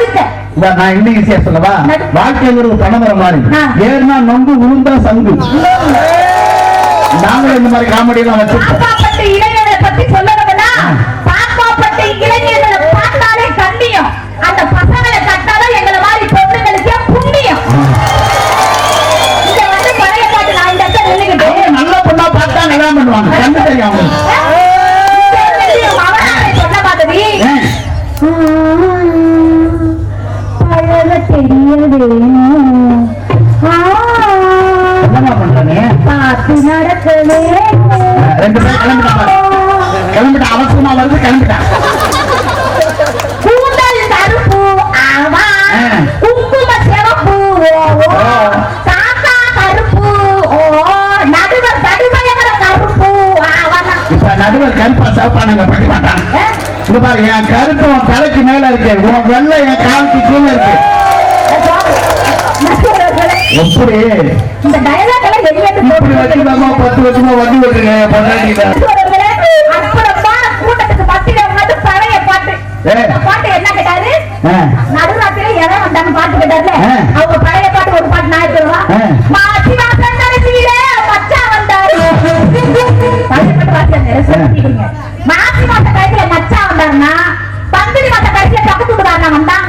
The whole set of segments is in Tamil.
நான் இன்னும் ஈஸியா சொல்லவா? வாழ்க்கைங்கிறது பணமரம் மாதிரி. ஏறினா நொங்கு விழுந்தா சங்கு. நாங்களும் இந்த மாதிரி காமெடி எல்லாம் வச்சிருக்கோம் பத்தி சொல்லணும்னா பாப்பாப்பட்ட இளைஞர்களை பார்த்தாலே கண்ணியம். அந்த வேணும் பார்த்து நடக்க வேணும் ரெண்டு பேரும் வருது கூந்தல் கருப்பு ஆவா. ஆ. குங்கும சிவப்பு ஓ. ஓ. காக்கா கருப்பு ஓ. நடுவர் கடுமையான கருப்பு ஆவா. இப்ப நடுவர் கருப்பா சாப்பாடுங்க பண்ணி மாட்டாங்க இது பாரு என் கருப்பு உன் தலைக்கு மேல இருக்கு. உன் வெள்ளை என் காலுக்கு கீழே இருக்கு. எப்படி? இந்த டயலாக் எல்லாம் வருஷமா வண்டி ஓட்டுங்க பொண்டாட்டியில அற்புதமான கூட்டத்துக்கு வந்து பழைய பாட்டு. பாட்டு என்ன கேட்டாரு? ஆ. நடுராத்திரில எவன் வந்தாங்க பாட்டு கேட்டார்ல. அவங்க பழைய பாட்டு ஒரு பாட்டு நான் சொல்லுவா மாசம் கடைசியில மச்சான் வந்தாரு. பழைய பாட்டு வாசியாங்க சொல்லிக்கிறீங்க மாசி மாசம் கடைசியில வந்தாருன்னா பங்குனி மாசம் கடைசியில பக்கத்து வீட்டுக்காரன் வந்தான்.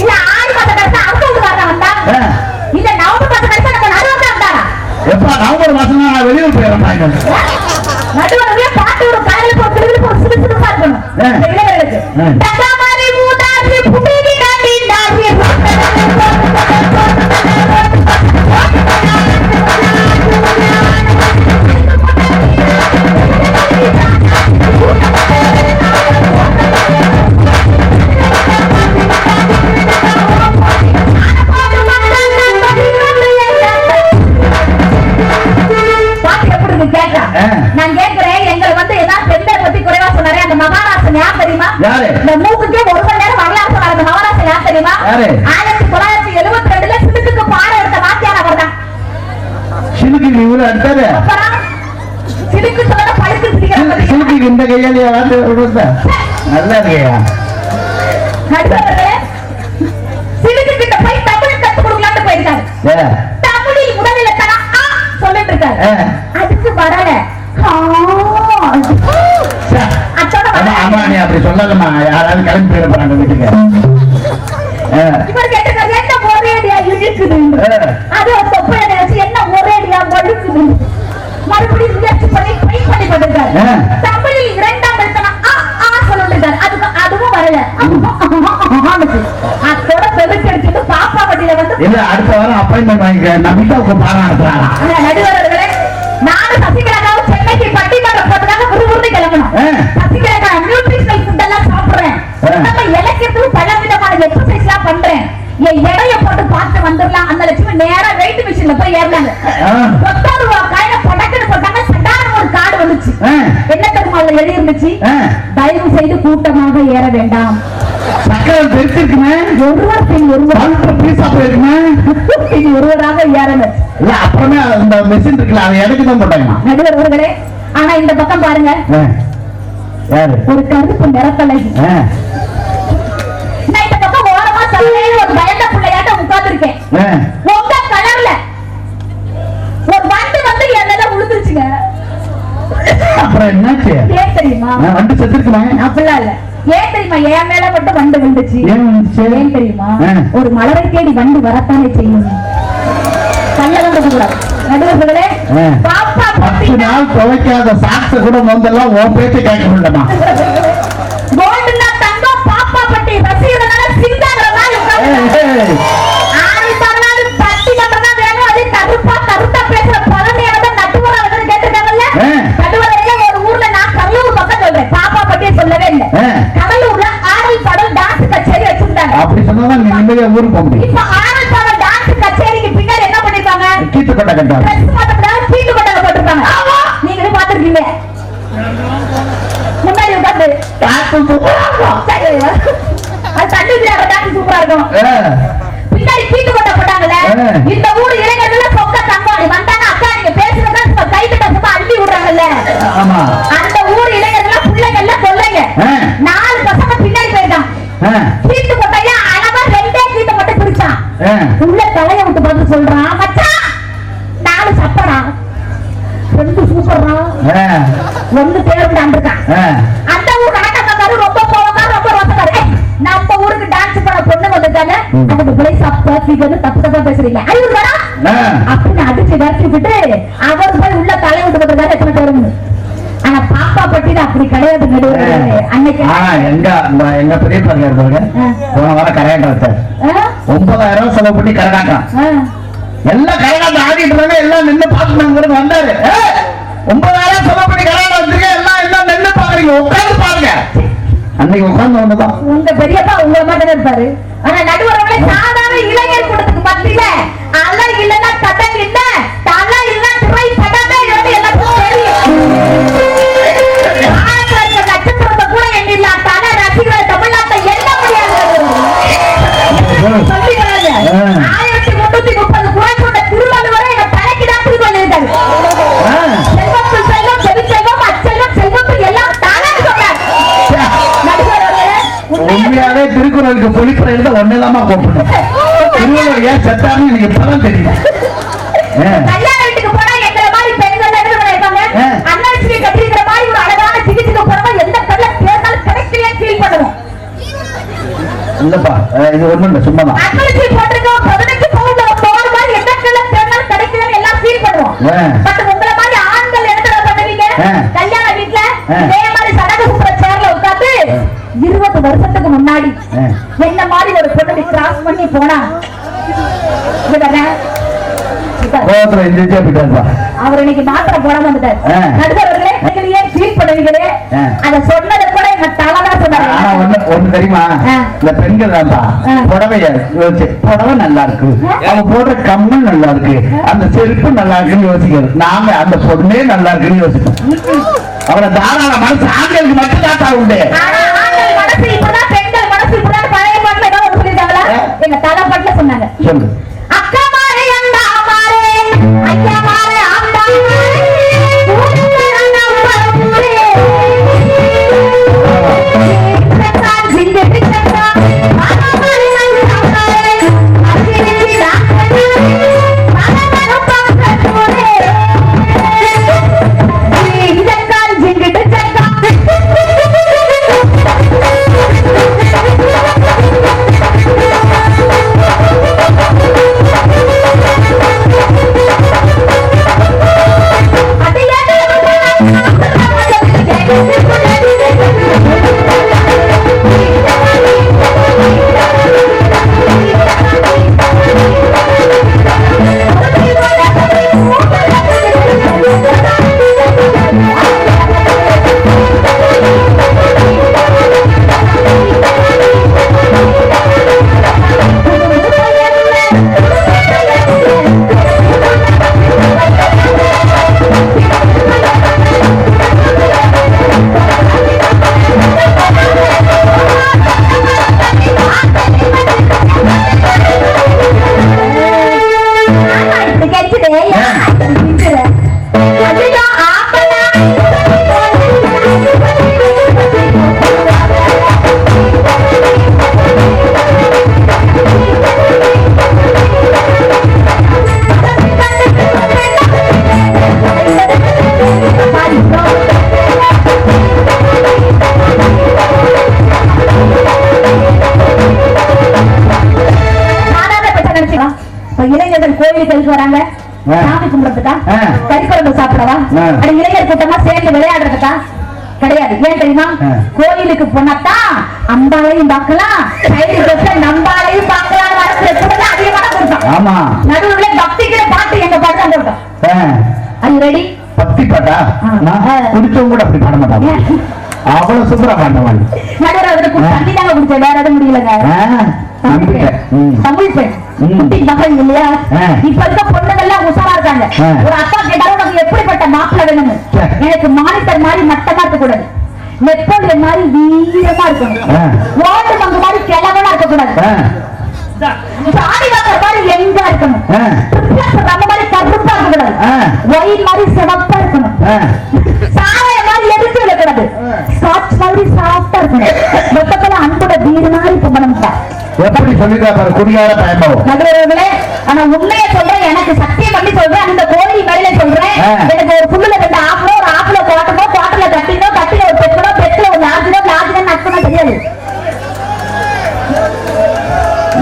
இல்ல மாசம் கடைசியில அடுத்த வீட்டுக்காரன் வந்தான் ஆ. இல்ல நவம்பர் மாசம் கடைசியில நம்ம நடுவந்தா வந்தாரா எப்ப நவம்பர் மாசம் நான் வெளியூர் போயிடுறேன் நடுவரவே பாட்டு ஒரு காலையில போட்டு சிறு சிறுசா இருக்கணும் அம்மா அம்மா நீ அப்படி சொல்லலம்மா. யாராவது கிளம்பி போயிட போறாங்க வீட்டுக்கு. தமிழில் இரண்டாம் எழுத்தனா ஆ ஆ சொல்லிருக்காரு அதுக்கு அதுவும் வரல. அதோட பெருக்கெடுத்துட்டு பாப்பா வண்டியில வந்து இல்ல அடுத்த வாரம் அப்பாயின்மெண்ட் வாங்கிக்க. நம்பிக்கை பாடம் நடத்துறாங்க நடுவர்களே நானும் சசிகலாவும் சென்னைக்கு பட்டிமன்றம் போட்டதாக விறுவிறுன்னு கிளம்பணும். நம்ம இலக்கியத்துக்கு பல விதமான எக்ஸசைஸ் எல்லாம் பண்றேன். என் எடைய போட்டு பார்த்து வந்துடலாம். அந்த லட்சுமி நேரா வெயிட் மிஷின்ல போய் ஏறினாங்க. காயில படக்குன்னு போட்டாங்க. சடான ஒரு கார்டு வந்துச்சு. என்ன தெரியுமா அதுல எழுதி இருந்துச்சு. தயவு செய்து கூட்டமாக ஏற வேண்டாம். சக்கரை பெருத்திருக்குமே ஒருவர் பின் ஒருவர். பீஸா போயிருக்குமே. பின் ஒருவராக ஏறணும் இல்ல அப்புறமே அந்த மெஷின் இருக்குல்ல அதை எனக்கு தான் போட்டாங்க நடுவர் அவர்களே ஆனா இந்த பக்கம் பாருங்க. யாரு? ஒரு கருப்பு நிறத்தழகி ஆ. உங்க கலர்ல. ஒரு வண்டு வந்து என் மேல விழுந்துருச்சுங்க அப்புறம் என்னாச்சு? ஏன் தெரியுமா? நான் வண்டி செத்துருக்குமா? அப்படிலாம் இல்ல. ஏன் தெரியுமா? என் மேல மட்டும் வண்டு விழுந்துச்சு. ஏன் வந்துச்சு ஏன் தெரியுமா? ஆ. ஒரு மலரை தேடி வண்டு வரத்தானே செய்யும். கல்ல வந்து கூடாது நடுவர்களே ஆ. பாப்பா பத்து பத்தி நாள் துவைக்காத சாக்ஸ கூட வந்தெல்லாம் உன் பேச்சை கேட்க முடியலமா கோல்டுனா தங்கம் பாப்பா பட்டி சொல்லவே இல்லை. ஆ. கடலூர்ல ஆடல் பாடல் டான்ஸ் கச்சேரி வச்சிருந்தாங்க. அப்படி சொன்னாதான் நீ நிம்மதியா ஊருக்கு போக முடியும். இப்ப ஆடல் பாடல் டான்ஸ் கச்சேரிக்கு பின்னாடி என்ன பண்ணிருக்காங்க? கொட்டை கட்டாரு ட்ரெஸ் மாத்தக்கூடாது சீட்டு கொண்டாட போட்டிருக்காங்க. நீங்களும் பாத்துருக்கீங்க முன்னாடி உட்காந்து அது தண்ணி விளையாடுற டான்ஸ் சூப்பரா இருக்கும். பின்னாடி சீட்டு கொண்ட போட்டாங்கல்ல. இந்த ஊர் இளைஞர்கள் சொக்க தங்கம் வந்தாங்க அக்கா நீங்க பேசுறதா கிட்ட சும்மா அள்ளி விடுறாங்கல்ல? ஆமா. அந்த ஊர் இளைஞர்கள் பிள்ளைங்க எல்லாம் நாலு பசங்க பின்னாடி போயிருக்கான். சீட்டு போட்டாயா அழகா ரெண்டே சீட்டை மட்டும் பிரிச்சான் உள்ள தலைய விட்டு பார்த்து சொல்றான். மச்சான் நாலு சப்படா ரெண்டு சூப்பரா. வந்து பேர் விடாண்டிருக்கான் அந்த ஊர் கணக்காக்காரு ரொம்ப கோவக்காரு ரொம்ப ரோசக்காரு நம்ம ஊருக்கு டான்ஸ் பண்ண பொண்ணு வந்துட்டாங்க அவங்க பிள்ளை சப்பா சீக்கிரம் தப்பு தப்பா பேசுறீங்க. ஐயோ அப்படின்னு அடிச்சு விரட்டி விட்டு அவர் போய் உள்ள தலை விட்டு போட்டுருக்காரு எத்தனை பேருன்னு. பாப்பா பட்டின அப்படி கிடையாது நடுவர் அன்னைக்கு ஆனா எங்க உங்க- எங்க பெரிய பாருங்க. இருப்பாங்க ஆ. போன வாரம் கரையாட்டம் வச்சார். ஆ? ஒன்பதாயிரம் ரூபாய் செலவு பண்ணி கரகாட்டம். எல்லாம் கரகாட்டம் ஆடிட்டு இருந்தாங்க எல்லாம் நின்று பார்த்துனாங்க வந்தாரு. ஒன்பதாயிரம் செலவு பண்ணி கரகாட்டம் வச்சிருக்கேன். எல்லாம் எல்லாம் நின்று பாக்குறீங்க உட்கார்ந்து பாருங்க. அன்னைக்கு உட்கார்ந்து ஒண்ணுதான் உங்க பெரியப்பா உங்களை மாதிரி இருப்பாரு. ஆனா நடுவரவங்களே சாதாரண இளைஞர் கூட்டத்துக்கு மத்தியில. அல இல்லைன்னா இல்ல. தலை இல்ல கட்டிருக்கிற மாதிரி ஒரு அழகான சிகிச்சைக்கு போறவங்க எந்த பெண்ல தேர்ந்தாலும் கிடைக்கலையே ஃபீல் பண்ணுவோம். இல்லப்பா இது ஒண்ணும் இல்ல சும்மா தான். பட் உங்களை மாதிரி ஆண்கள் எடுத்து பண்ணுவீங்க. கல்யாண வீட்டுல ஆ. இதே மாதிரி சடங்கு சுப்புற சேர்ல உட்கார்ந்து இருபது வருஷத்துக்கு முன்னாடி. என்ன மாதிரி ஒரு பொண்ணு கிராஸ் பண்ணி போனா. கோவத்துல எந்திரிச்சே போயிட்டாருப்பா அவர் இன்னைக்கு மாத்திரை போடாம வந்துட்டார். நடுவர்களே நீங்களே ஃபீல் பண்ணுவீங்களே? ஆ. அத சொன்னது கூட எங்க தலைதான் ஆனா ஒண்ணு சொன்னாங்க ஒண்ணு தெரியுமா? ஆ. இந்த பெண்கள் தான்ப்பா. ஆ. புடவைய யோசிச்சு புடவை நல்லா இருக்கு. அவங்க போடுற கம்மல் நல்லா இருக்கு. அந்த செருப்பு நல்லா இருக்குன்னு யோசிக்கிறது. நாம அந்த பொண்ணே நல்லா இருக்குன்னு யோசிப்போம். அவரை தாராள மனசு ஆண்களுக்கு மட்டும் தான் உண்டு ஆனா ஆண்கள் மனசு இப்படிதான் பெண்கள் மனசு இப்படிதான் பழைய பாட்டுல ஏதோ ஒண்ணு சொல்லிருக்காங்களா ஆ. எங்க தலை பாட்டுல சொன்னாங்க இளைஞர்கள் கோயிலுக்கு வராங்க. சாமி கும்பிடுறதுக்கா. கறிக்குழம்பு சாப்பிடவா? இளைஞர் கூட்டமா சேர்ந்து விளையாடுறதுக்கா? கிடையாது. ஏன் தெரியுமா. கோயிலுக்கு போனாத்தான் அம்பாளையும் பார்க்கலாம். சைடு பஸ்ல நம்பாளையும் பார்க்கலாம். அதிகமான கூட்டம் ஆமா. நடுவுல பக்திக்கிற பாட்டு எங்க பாட்டு தான் கூட்டம். அது ரெடி பக்தி பாட்டா? குடிச்சவங்க கூட அப்படி பாட மாட்டாங்க. அவ்வளவு சூப்பரா பாடுவாங்க. நடுவுல தண்ணி தாங்க குடிச்சேன். வேற எதுவும் முடியலங்க. தமிழ் பெண். குட்டி மகள் இல்லையா. இப்ப இருக்க பொண்ணுங்கெல்லாம் உஷாரா இருக்காங்க. ஒரு அப்பா கேட்டாலும் உனக்கு எப்படிப்பட்ட மாப்பிள்ளை வேணும்னு. சே. எனக்கு மானிட்டர் மாதிரி மட்டமா இருக்க கூடாது நெப்போலியன் மாதிரி வீரமா இருக்கணும். ஆ. ஓட்டு மங்கு மாதிரி கிழவனா இருக்க கூடாது ஆ, சாடி வாக்குற மாதிரி எங்க இருக்கணும். அந்த மாதிரி கருப்பா இருக்க கூடாது ஆ. ஒயின் மாதிரி சிவப்பா இருக்கணும். ஆ. சாலைய மாதிரி எதிர்த்து விடக்கூடாது ஸ்காட்ச் மாதிரி சாஃப்டா இருக்கணும். எப்படி சொல்லிருக்காரு குடியார பயன்படும் நடுவர்களே ஆனா உண்மையை சொல்றேன் எனக்கு சத்தியம் பண்ணி சொல்றேன் அந்த கோழி மேல சொல்றேன். எனக்கு ஒரு புல்லுல ரெண்டு ஆப்பிளோ ஒரு ஆப்பிள கோட்டமோ கோட்டல கட்டினோ கட்டில ஒரு பெட்களோ பெட்ல ஒரு லாஜினோ லாஜினோ நட்புனா தெரியாது.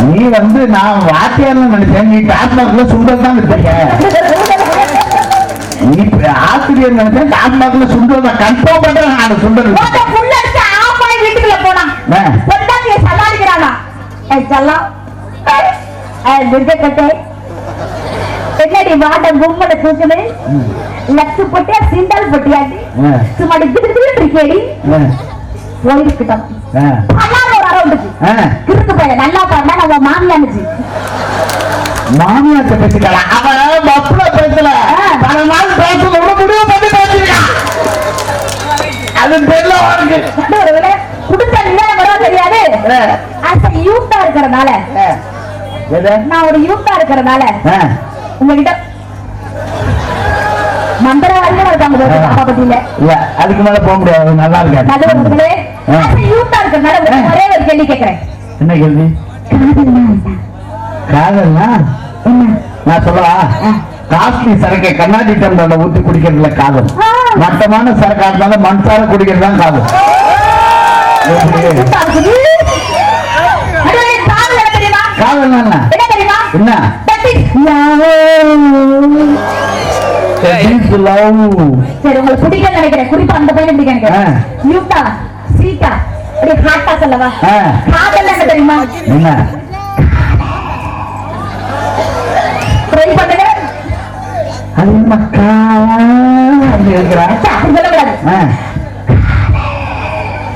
நீ வந்து நான் வாத்தியார்ல நினைச்சேன் நீ டாஸ்மாக்ல சுண்டல் தான் இருக்க நீ ஆசிரியர் நினைச்சேன் டாஸ்மாக்ல சுண்டல் தான். கன்ஃபார்ம் பண்றேன் நான் சுண்டல் வீட்டுக்குள்ள போனா. செல்லம். துர்கக்கட்டை என்னடி வாட்ட கும்மட தூக்குது லக்கு பொட்டியா சிண்டல் பொட்டியாடி. சும்மா திட்டு இருக்கேடி. போயிருக்கிட்டோம் ஒரு. கிறுக்கு பையன் நல்லா பாருனா நம்ம மாமியானுச்சு மாமியார்ட்ட பேசிக்கலாம் அவன் பப்புல பேசல. பல நாள் பேசல விட முடிவு பண்ணி பேசிருக்கான் அது தெரியல அவனுக்கு. குடுத்த தெரியாது? யூத்தா. எது? நான் ஒரு யூத்தா இருக்கிறதுனால ஆ, உங்ககிட்ட மந்திரவாதிகள் இருக்காங்க பாரு, ஆ. பாப்பாப்பட்டியில இல்ல அதுக்கு மேல போக முடியாது நல்லா இருக்காது நடுவர்களே ஆ. அச யூத்தா இருக்கிறதுனால உங்களுக்கு ஆ. ஒரே ஒரு கேள்வி கேட்கிறேன் என்ன கேள்வி? காதல்னா நான் சொல்லவா? காஸ்ட்லி சரக்கை கண்ணாடி டம்ளர்ல ஊத்தி குடிக்கிறதுல காதல். மட்டமான சரக்கா இருந்தாலும் மண்சார குடிக்கிறது தான் காதல் காதல் என்ன? தெரியுமா? என்ன. சரி உங்களுக்கு பிடிக்கும் நினைக்கிறேன். குறிப்பா அந்த பையன் பிடிக்கும் நினைக்கிறேன். யூத்தா சீட்டா அப்படியே ஹாட்டா சொல்லவா. காதல் என்ன தெரியுமா? என்ன? ட்ரை பண்ணுங்க. அது மக்கா அப்படி இருக்கிறா? அப்படி சொல்லக்கூடாது.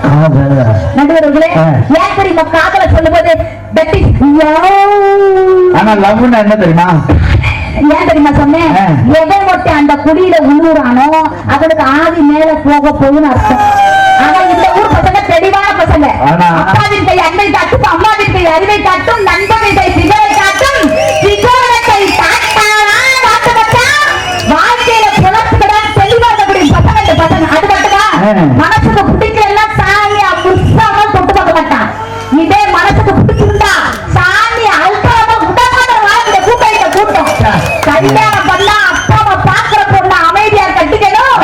காதல். நடுவர்களே ஆ. ஏன் தெரியுமா? காதல சொல்லும்போது that love. ஆனா லவ்னா என்ன தெரியுமா? ஏன் தெரியுமா சொன்னேன். எவன் ஒருத்தன் அந்த குடியில உள்ளூரானோ அவனுக்கு ஆதி மேல போக போகுதுன்னு அர்த்தம். ஆனா இந்த ஊர் பசங்க தெளிவான பசங்க. அப்பாவின் கை அன்பை காட்டும் அம்மாவின் கை அறிவை காட்டும் நண்பனின் கை சிகரை காட்டும் சிகரத்தை வாழ்க்கையில புலத்துக்கிட தெளிவா இருக்கக்கூடிய பசங்க இந்த பசங்க. அது மட்டுமா ஆ. மனசுக்கு பிடிக்கலன்னா சாமியா புஷ்பாம தொட்டு பார்க்க மாட்டான். இதே கல்யாணம் பண்ணா அப்பாவை பாக்குற பொண்ணு அமைதியா கட்டிக்கணும்.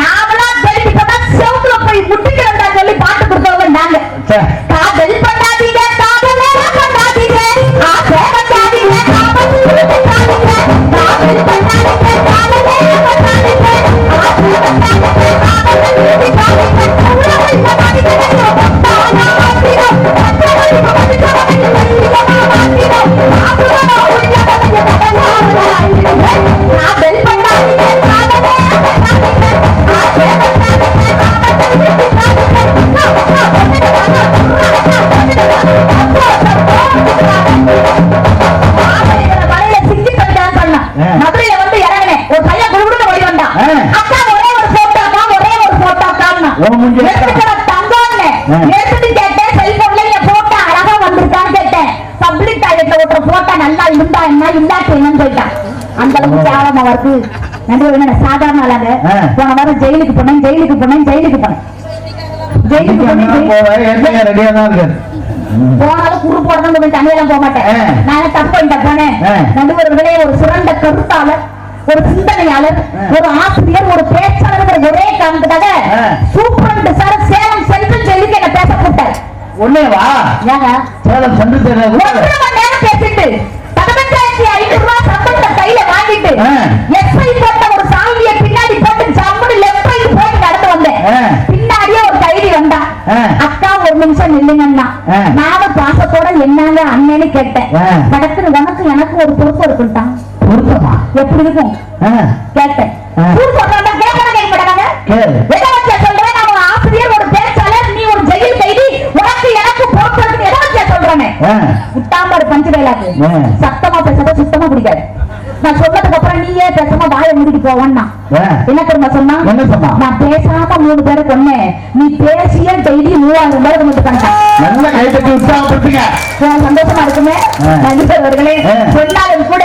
நாமெல்லாம் தெரிஞ்சு பார்த்தா செவுத்துல போய் முட்டிக்கிறதா சொல்லி பாட்டு கொடுத்தவங்க நாங்க. என்னன்னு சொல்லிட்டான். அந்த அளவுக்கு கேவலமா வருது என்ன சாதாரண ஆளாங்க. போன வாரம் ஜெயிலுக்கு போனேன் ஜெயிலுக்கு போனேன் ஜெயிலுக்கு போனேன். ஜெயிலுக்கு போனேன் ஜெயிலுக்கு போனாலும் குறு போடணும் தனியெல்லாம் போக மாட்டேன். நான் தப்பு பண்ணிட்டேன் போனேன். நடுவர்களே ஒரு சிறந்த கருத்தாளர் ஒரு சிந்தனையாளர். ஒரு ஆசிரியர் ஒரு பேச்சாளர் ஒரே காரணத்துக்காக ஆ. சூப்பரண்ட் சார் சேலம் சென்ட்ரல் ஜெயிலுக்கு என்ன பேச கூட்டார் ஒன்னே வா ஏங்க? சேலம் சென்று மணி நேரம் பேசிட்டு. பதினஞ்சாயிரத்தி ஐநூறு ரூபாய் சம்பளத்தை கையில வாங்கிட்டு. எஸ்ஐ போட்ட ஒரு சாமியை பின்னாடி போட்டு ஜம்முன்னு லெஃப்ட் ரைட் போட்டு நடந்து வந்தேன். பின்னாடியே ஒரு கைதி வந்தான் ஆ. அக்கா ஒரு நிமிஷம் நில்லுங்கன்னா. நானும் பாசத்தோட என்னங்க அண்ணன்னு கேட்டேன். உனக்கு எனக்கு ஒரு பொறுப்பு இருக்குன்ட்டான் பொருத்தமா எப்படி இருக்கும்? கேட்டேன். ஆ. என்ன தெரியுமா சொன்னா என்ன சொன்னா? நான் பேசாம மூணு பேரை கொன்னேன் நீ பேசிய டெய்லி மூவாயிரம் பேர் கொண்டு பண்ணிட்டான் நல்ல கை தட்டி உற்சாகப்படுத்துங்க சந்தோஷமா இருக்குமே. நண்பர்களே. சொன்னாலும் கூட.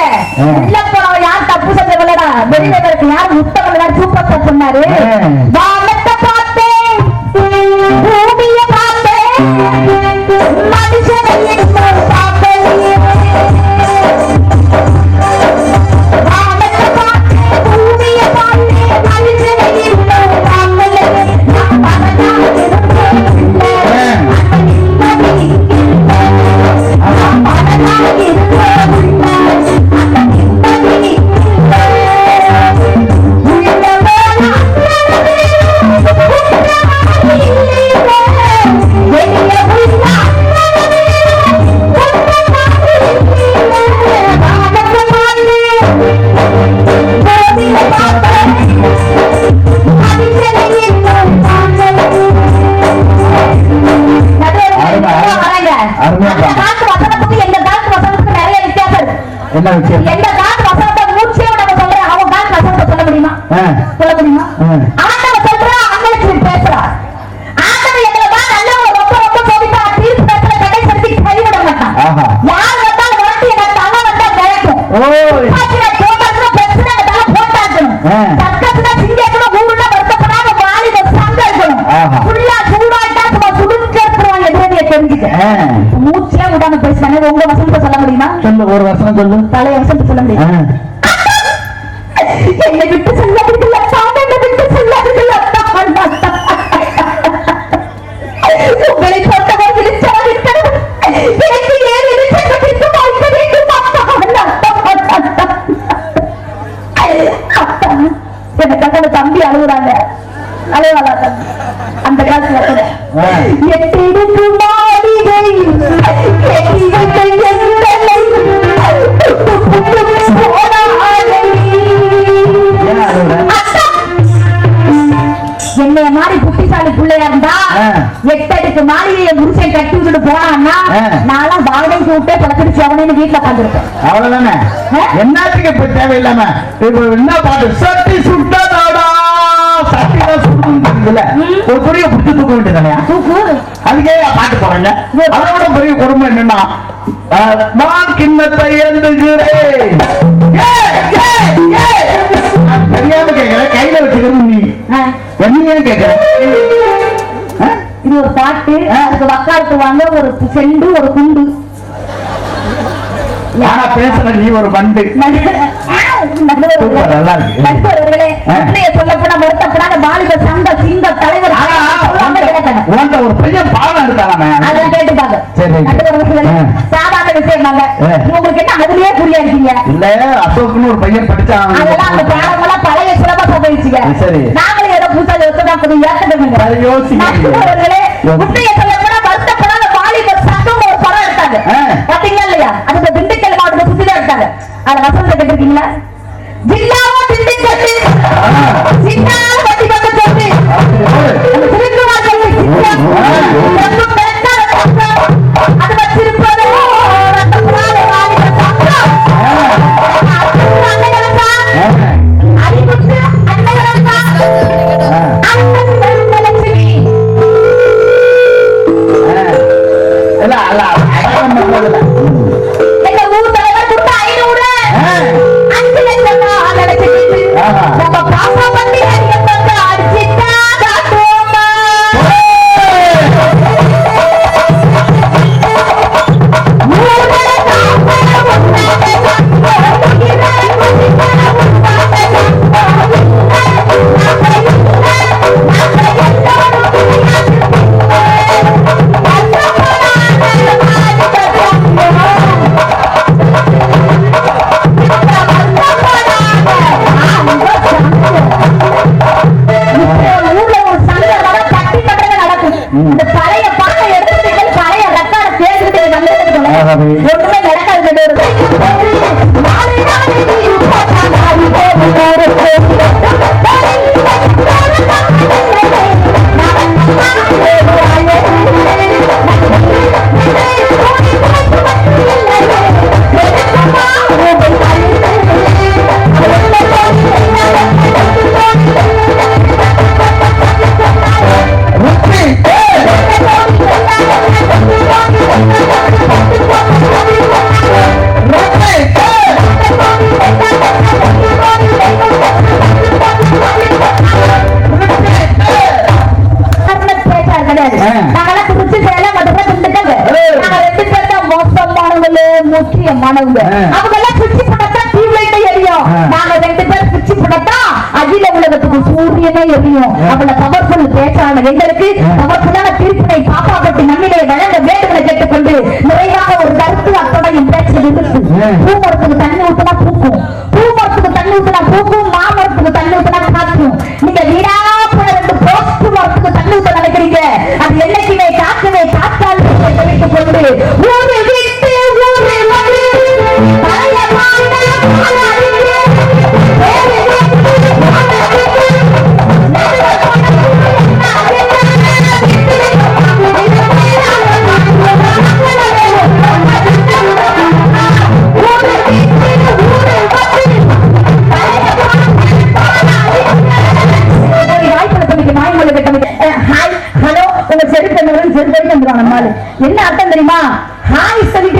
உள்ள போனவன் யார் தப்பு செஞ்சவங்களடா வெளியில இருக்க யார் முத்தவங்க சூப்பர் ஸ்டார் சொன்னாரு. சொல்ல ஒரு வசனம் சொல்லு தலைய வசனத்தை சொல்ல முடியுமா. என்னை விட்டு செல்லாதீர்கள் அப்பா, என்னை விட்டு செல்லாதீர்கள் அப்பா. உங்களை கொண்டவர் இருக்கிறது. எனக்கு ஏன் பிடித்து வாழ்க்க வேண்டும் அப்பா. அப்பா, எனக்காக தம்பி அழுகுறாங்க அழுவாளா தம்பி? அந்த காலத்துல கூட ஆ. எட்டிருக்கு மாளிகை எட்டி வைத்த எங்களை போன ஆளை ஏன் அழுகுற? என்னைய மாதிரி புத்திசாலி பிள்ளையா இருந்தா. எட்டடிக்கு மாளிகையை புருஷன் கட்டி விட்டுட்டு போனான்னா. நான்லாம் வாடகைக்கு விட்டே பழக்கடிச்சு அவனு வீட்டுல உட்காந்துருக்கேன் அவ்வளவுதானே? என்னத்துக்கு இப்ப தேவையில்லாம இப்ப என்ன பாட்டு சட்டி சுட்டதாடா சட்டி தான் சுடுன்னு தெரியுதுல்ல ம். ஒரு புரிய புடிச்சு தூக்க வேண்டியதானே தூக்கு. அதுக்கே பாட்டு போறாங்க அதை விட பெரிய கொடுமை என்னன்னா நான் கிண்ணத்தை. நான் தெரியாம கையில வச்சுக்கிறது நீ. கேட்கிறேன் ஆ? இது ஒரு பாட்டு அதுக்கு வக்காலத்து வாங்க ஒரு செண்டு ஒரு குண்டு. ஆனா பேசுற நீ ஒரு பண்டு. நண்பர்களே ஆ. உண்மையை சொல்லப்போனா வருத்தப்படாத வாலிப சங்க சிங்க தலைவர் ஆனா சொல்லாம கிடக்கணும். உன்கிட்ட ஒரு பையன் பாடம் எடுத்தானே அதெல்லாம் கேட்டுப்பாங்க. சரி. நண்பர்களே, ஆ. சாதாரண விஷயம் தாங்க. ஆ. உங்களுக்கு என்ன அதுலயே புரியா இருக்கீங்க இல்ல அசோக்னு ஒரு பையன் படிச்சான் அதெல்லாம் அந்த பாடமெல்லாம் பழைய சிலபஸா போயிடுச்சுங்க சரி. நாங்களும் ஏதோ புதுசா யோசிச்சா கொஞ்சம் ஏத்துக்கணுங்க அது யோசிக்கிறீங்க. நண்பர்களே யோசி. உண்மையை சொல்லப்போனா வருத்தப்படாத வாலிப சங்கம் ஒரு படம். பாத்தீங்களா இல்லையா இந்த திண்டுக்கல் மாவட்டத்தை சுத்தி ஜில்லா வசனத்தை கேட்டிருக்கீங்களா கிடையாது. நாங்கெல்லாம் திருச்சி, சேலம், மதுரை, திண்டுக்கல். நாங்க ரெண்டு தான் முக்கியமானவங்க. ஆ. அவங்கெல்லாம் சுவிட்ச் போட்டாதான் டியூப்லைட் எரியும். நாங்க ரெண்டு பேரும் சுவிட்ச் போட்டாதான் அகில உலகத்துக்கு சூரியனே எரியும். அவள powerful பேச்சாளர் எங்களுக்கு powerful-ஆன தீர்ப்பினை பாப்பாப்பட்டி நம்மிலே வழங்க வேண்டும் என கேட்டுக்கொண்டு நிறைவாக ஒரு கருத்து அத்தோடையும் பேச்சு. பூமரத்துக்கு தண்ணி ஊத்துனா பூக்கும் பூமரத்துக்கு தண்ணி ஊத்துனா பூக்கும் மரத்துக்கு நினைக்கிறீங்க? அது என்னைக்குமே காக்கவே காத்தால் கொண்டு ஊரு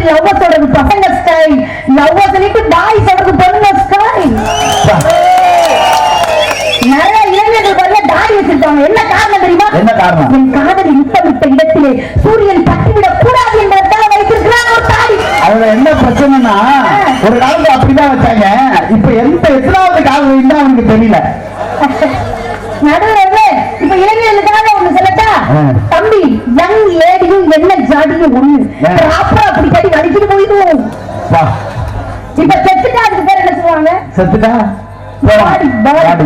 லவ் சொல்றது பசங்க ஸ்டைல் லவ் சொல்லிட்டு பாய் சொல்றது பொண்ணுங்க ஸ்டைல் நிறைய இளைஞர்கள் பாருங்க தாடி வச்சிருக்காங்க. என்ன காரணம் தெரியுமா? என்ன காரணம்? என் காதலி முத்தமிட்ட இடத்திலே சூரியன் பட்டுவிடக் கூடாது என்பதற்காக வைத்திருக்கிறான் ஒரு தாடி. அதுல என்ன பிரச்சனைனா ஒரு காலத்துல அப்படிதான் வச்சாங்க. இப்ப எந்த எத்தனாவது காலம் அவனுக்கு தெரியல. நடுவர்களே இப்ப இளைஞர்களுக்காக ஒண்ணு சொல்லட்டா. தம்பி யங் லேடியும் என்ன ஜாடியும் ஒண்ணு. ப்ராப்பரா அப்படி கட்டி வலிக்கிட்டு போயிடுவோம் வா. இப்ப செத்துட்டா அதுக்கு பேர் என்ன சொல்லுவாங்க? செத்துட்டா? பாடி,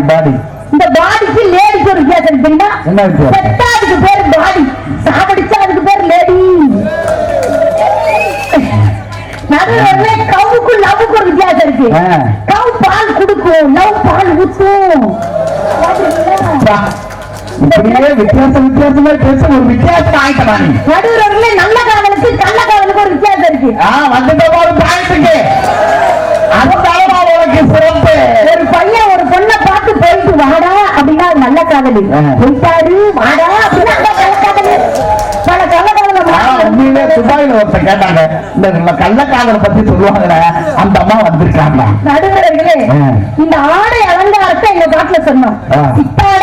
பாடி. இந்த பாடிக்கு லேடிக்கு ஒரு வித்தியாசம் தெரியுமா? செத்தா அதுக்கு பேர் பாடி சாவடிச்சா அதுக்கு பேர் லேடி நடுவர்களே கவுக்கும் லவ்வுக்கு ஒரு வித்தியாசம் இருக்கு. கவு பால் கொடுக்கும் லவ் பால் ஊத்தும். வா. இப்படியே வித்தியாசம் வித்தியாசமா பேச ஒரு வித்தியாசம் ஆயிட்டா நீ நடுவர்களே நல்ல காதலுக்கு கள்ள காதலுக்கு ஒரு வித்தியாசம் இருக்கு ஆ வந்துட்ட போது பாயிண்ட்டுக்கு அதுதானமா உனக்கு சிறப்பு ஒரு பையன் ஒரு பொண்ணை பார்த்து போயிட்டு வாடா அப்படின்னா நல்ல காதலி. போயிட்டாரு வாடா அப்படின்னா நல்ல காதலி பல கள்ள உண்மையிலே துபாயில ஒருத்தர் கேட்டாங்க இந்த கள்ளக்காதலை பத்தி சொல்லுவாங்கல்ல அந்த அம்மா வந்திருக்காங்க நடுவர்களே. இந்த ஆடை அலங்காரத்தை எங்க பாட்டுல சொன்னோம். சித்தாடை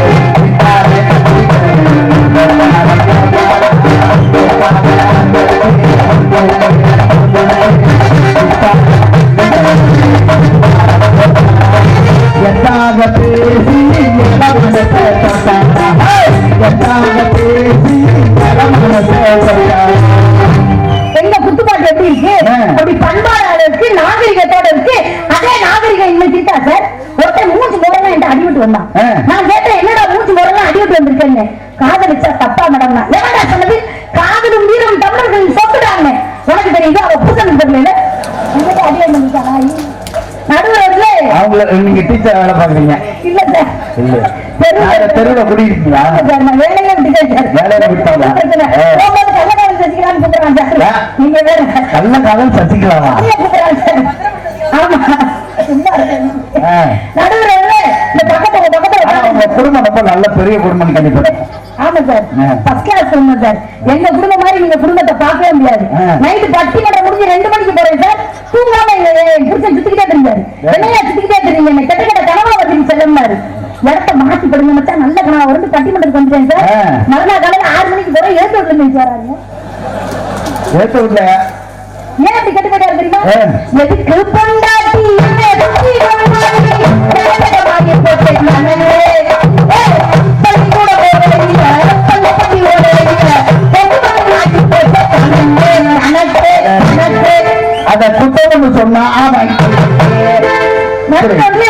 அவங்கள நீங்க டீச்சர் வேலை பாக்குறீங்க இல்ல. சார் தெருவுல- குடியிருக்கீங்களா. வேலையில. ஆ. நீங்க வேற. கள்ள காதல் சசிக்கலாமா. நடுவுல குடும்பம் ரொம்ப நல்ல பெரிய குடும்பம் கண்டிப்பா. ஆமா சார். ஃபர்ஸ்ட் கிளாஸ் குடும்பம் சார். எங்க குடும்பம் மாதிரி நீங்க குடும்பத்தை பார்க்கவே முடியாது. நைட்டு பட்டிமன்றம் முடிஞ்சு ரெண்டு மணிக்கு போறேன் சார். தூங்காம எங்க புருஷன் சுத்திக்கிட்டே தெரிஞ்சாரு என்னையா சுத்திக்கிட்டே தெரியுங்க என்ன கெட்ட கெட்ட கனவா வந்து செல்லுமாரு இடத்த மாத்தி படுங்க மச்சான். நல்ல கனவா. வந்து பட்டிமன்றத்துக்கு வந்துட்டேன் சார். மறுநாள் காலையில ஆறு மணிக்கு போறேன். ஏத்து விட்டு இருந்து வராங்க ஏத்த விடல ஏன் அப்படி கெட்ட கெட்டா ஆ. எதுக்கு பொண்டாட்டி எதுக்கு பொண்டாட்டி? சொன்னா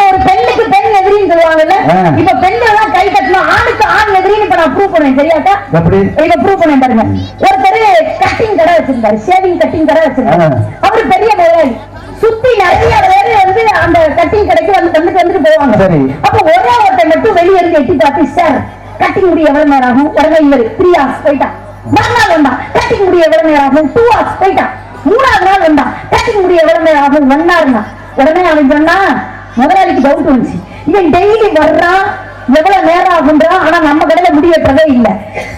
ஒரு பெண்ணுக்கு பெண் எதிரின்னு சொல்லுவாங்கல்ல. இப்ப பெண்கள் கை கட்டணும் ஆணுக்கு ஆண் எதிரின்னு இப்ப நான் ப்ரூவ் பண்ணுவேன் சரியாக்கா? எப்படி? இத ப்ரூவ் பண்ண பாருங்க. ஒருத்தர் கட்டிங் கடை வச்சிருந்தாரு ஷேவிங் கட்டிங் கடை வச்சிருந்தாரு. அவரு பெரிய முதலாளி சுத்தி நிறைய பேரு வந்து அந்த கட்டிங் கடைக்கு வந்து வந்துட்டு வந்துட்டு போவாங்க. அப்ப ஒரே ஒருத்தர் மட்டும் வெளியே இருந்து எட்டி பார்த்து சார் கட்டிங் முடி எவ்வளவு நேரம் ஆகும்? உடனே இவரு த்ரீ ஹவர்ஸ் போயிட்டான். மறுநாள் வந்தான் கட்டிங் முடி எவ்வளவு நேரம் ஆகும்? டூ ஹவர்ஸ் போயிட்டான். மூணாவது நாள் வந்தான் கட்டிங் முடி எவ்வளவு நேரம் ஆகும். ஒன் ஹவர்னா உடனே அவன் சொன்னா முதலாளிக்கு டவுட் வந்துச்சு. இவன் டெய்லி வர்றான். எவ்வளவு நேரம் ஆகுன்றான் ஆனா நம்ம கடையில முடி வெட்டுறதே இல்ல.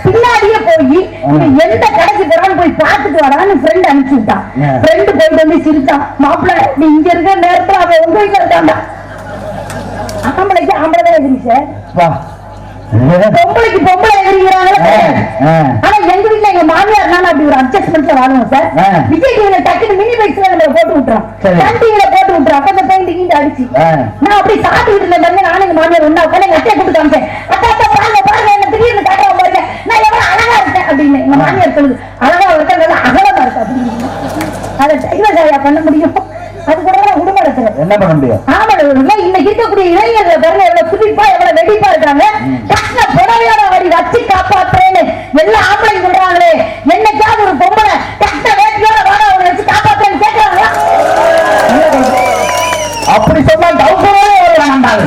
பின்னாடியே போய் எந்த கடைக்கு போறான்னு போய் பார்த்துட்டு வரான்னு ஃப்ரெண்ட் அனுப்பிச்சு விட்டான். ஃப்ரெண்டு போயிட்டு வந்து சிரிச்சான். மாப்பிள்ள நீ இங்க இருக்கிற நேரத்துல அவன் உங்க வீட்டுல இருக்கான்டா. ஆம்பளைக்கு ஆம்பளை தான் எதிரிச்சு பொம்பளைக்கு பொம்பளை எங்க வீட்டுல எங்க மாமியார் அப்படி ஒரு அட்ஜஸ்ட்மெண்ட்ல வாழுவோம் சார். ஆ. விஜய் டிவில டக்குனு மினி பைக்ஸ்ல நம்ம போட்டு விட்டுறோம் சரி. சன் டிவில போட்டு விட்டுறோம் அப்ப அந்த பெயிண்ட் கீண்டு அடிச்சு. நான் அப்படி சாப்பிட்டு இருந்த பாருங்க நானும் எங்க மாமியார் ஒண்ணா உட்காந்து எங்க அத்தையை கூப்பிட்டு காமிச்சேன். அத்தா அத்தா பாருங்க பாருங்க என்ன திடீர்னு காட்டுறோம் பாருங்க. நான் எவ்வளவு அழகா இருக்கேன் அப்படின்னு எங்க மாமியார் சொல்லுது. அழகா இருக்க நல்லா அகலமா இருக்கு அப்படின்னு. அதை டைவர்ஸ் பண்ண முடியும்? அது கூட என்ன பண்ண முடியும்? ஆமா இன்னைக்கு இருக்கக்கூடிய இளைஞர்கள் பாருங்க எவ்வளவு துடிப்பா எவ்வளவு வெடிப்பா இருக்காங்க. கட்டின புடவையோட வரி வச்சு காப்பாத்துறேன்னு எல்லா ஆம்பளை சொல்றாங்களே. என்னைக்காவது ஒரு பொம்பளை கட்டின வேட்டியோட வாட வச்சு காப்பாத்துறேன்னு கேட்கறாங்களா அப்படி சொன்னா டவுட் வரவே வர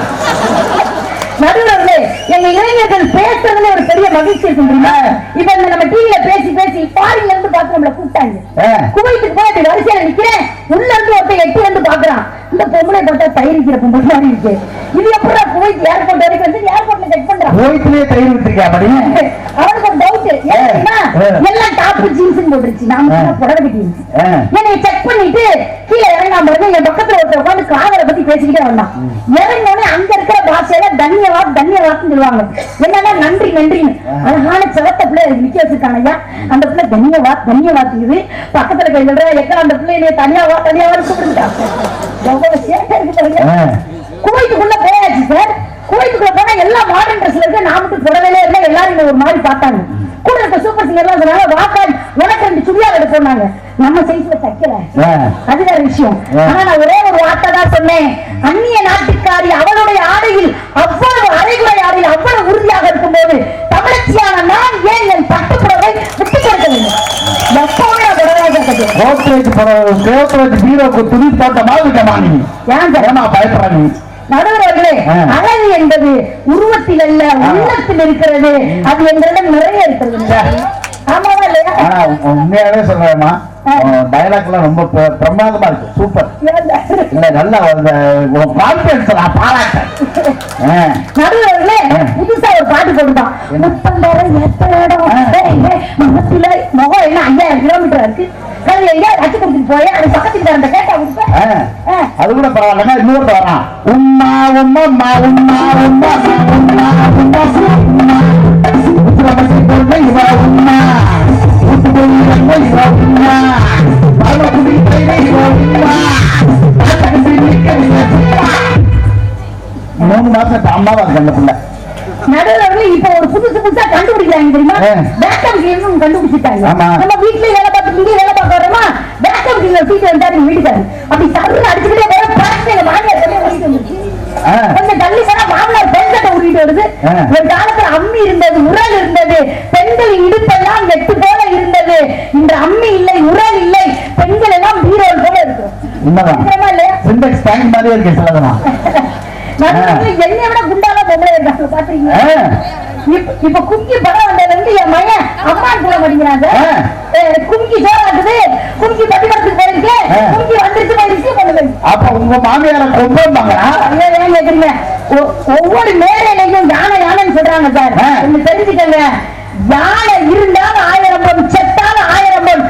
நடுவர்களே எங்க இளைஞர்கள் பேசுறதுல ஒரு பெரிய மகிழ்ச்சி இருக்கும் முடியுமா இப்ப இந்த நம்ம டிவில பேசி பேசி பாரில இருந்து பார்த்து நம்மள கூப்பிட்டாங்க. குவைத்துக்கு போய் அப்படி வரிசையில நிக்கிறேன். உள்ள இருந்து ஒருத்தன் எட்டி வந்து பாக்குறான் இந்த பொம்பளை பார்த்தா தயிரிக்கிற பொம்பளை மாதிரி இருக்கு. இது எப்படா குவைத் ஏர்போர்ட் வரைக்கும் வந்து ஏர்போர்ட்ல செக் பண்றான்? குவைத்திலே தயிர் விட்டுருக்கா அப்படி அவனுக்கு ஒரு டவுட் ஏன்னா எல்லாம் டாப் ஜீன்ஸ் போட்டுருச்சு. நாம புடவை கட்டி என்னை செக் பண்ணிட்டு கீழே இறங்காம இருந்து என் பக்கத்துல ஒருத்தர் உட்காந்து காதலை பத்தி பேசிக்கிட்டே வந்தான். இறங்கினோடனே அங்க இருக்கிற பாஷையில தன்யவாத் தன்யவாத்னு சொல்லுவாங்க. என்னன்னா நன்றி நன்றின்னு. அழகான சிவத்த பிள்ளை நிக்க வச்சிருக்காங்க ஐயா. அந்த பிள்ளை தன்யவாத் தன்யவாத்துக்குது பக்கத்துல கை சொல்ற எக்கா அந்த பிள்ளை நீ தனியாவா தனியாவா கூப்பிடுங்க எவ்வளவு சேட்டை இருக்கு பாருங்க. குவைத்துக்குள்ள போயாச்சு சார். குவைத்துக்குள்ள போனா எல்லா மாடர்ன் ட்ரெஸ்ல இருக்கு நான் மட்டும் புடவையில இருந்தா எல்லாரும் ஒரு மாதிரி பார்த்தாங்க. கூட இருக்க சூப்பர் சொன்னாங்க வாக்காள் உனக்கு ரெண்டு சுடியார் எடுத்து சொன்னாங்க. நம்ம சைஸ்ல தைக்கல. விஷயம். ஆ. ஆனா நான் ஒரே ஒரு வார்த்தை தான் சொன்னேன். அந்நிய நாட்டுக்காரி அவளுடைய ஆடையில் அவ்வளவு அரைகுறை ஆடையில் அவ்வளவு உறுதியாக இருக்கும்போது தமிழச்சியான நான் ஏன் என் பட்டுப்புடவை விட்டு கொடுக்க வேண்டும்? எப்பவுமே புடவை கோத்ரேஜ் பீரோக்கு துணி போட்ட மாதிரி ஏன் சார்? ஏமா பயப்படுற நீ நடுவர்களே ஆ. அழகு என்பது உருவத்தில் அல்ல. உள்ளத்தில் இருக்கிறது. அது எங்களிடம் நிறைய இருக்கிறது. ஆமாவா இல்லையா? உண்மையாவே சொல்றேம்மா. டயலாக் எல்லாம் ரொம்ப பிர- பிரமாதமா இருக்கு. சூப்பர் இல்ல நல்லா அந்த கான்பிடன்ஸ் நான் பாராட்டேன். நடுவர்களே. புதுசா ஒரு பாட்டு போட்டுட்டான் முப்பந்தாயிரம் எத்தடம் ஆ. முகத்துல முகம் என்ன ஐயாயிரம் கிலோமீட்டர் இருக்கு? அது எங்கேயா அச்சு கொடுத்துட்டு போய் அது பக்கத்துக்கு அந்த கேட்டா. அது கூட பரவாயில்லங்க இன்னொரு வரான் உம்மா உம்மா உம்மா உம்மா உம்மா உம்மா உம்மா உம்மா. இவ உம்மா இவ உம்மா. மூணு மாசம் அம்மாவா இருக்கு அந்த பிள்ளை. நடுவர்களே இப்ப ஒரு புதுசு புதுசா கண்டுபிடிக்கிறாங்க தெரியுமா. பேக்கப் கண்டுபிடிச்சிட்டாங்க. நம்ம வீட்லயே வேலை பார்த்து இங்கே வேலை பார்க்க வரோமா பேக்கப் கேம் சீட்டு வந்தாரு வீட்டுக்காரு அப்படி தள்ளு அடிச்சுக்கிட்டே வர பார்த்து எங்க மாமியார் தள்ளி ஓடிட்டு வந்துச்சு. ஆ. கொஞ்சம் தள்ளி போனா மாமனார் பெண்கட்டை உருவிட்டு வருது. ஒரு காலத்துல அம்மி இருந்தது உரல் இருந்தது. பெண்கள் இடுப்பெல்லாம் எட்டு போல இருந்தது. இன்று அம்மி இல்லை உரல் இல்லை. பெண்கள் எல்லாம் பீரோல் போல இருக்கும் உண்மைதான். இருக்கிறமா இல்லையா? சிண்டெக்ஸ் டேங்க் மாதிரியே இருக்கு சிலதெல்லாம். நடுவுல என்னை விட குண்டால பொம்பளை இருக்காங்க பாக்குறீங்க? இப்ப குங்கி படம் வந்ததுல இருந்து என் மையன் அம்மான்னு கூட மாட்டேங்கிறாங்க குங்கி சோறாக்குது. குங்கி பட்டிமரத்துக்கு போயிருக்கு குங்கி வந்துருச்சு போயிருச்சு அப்ப உங்க மாமியார கொம்பாங்களா கேக்குறீங்க? ஒவ்வொரு மேலையும் யானை யானைன்னு சொல்றாங்க சார். தெரிஞ்சுக்கங்க. யானை இருந்தாலும் ஆயிரம் பொன் செத்தாலும் ஆயிரம் பொன்.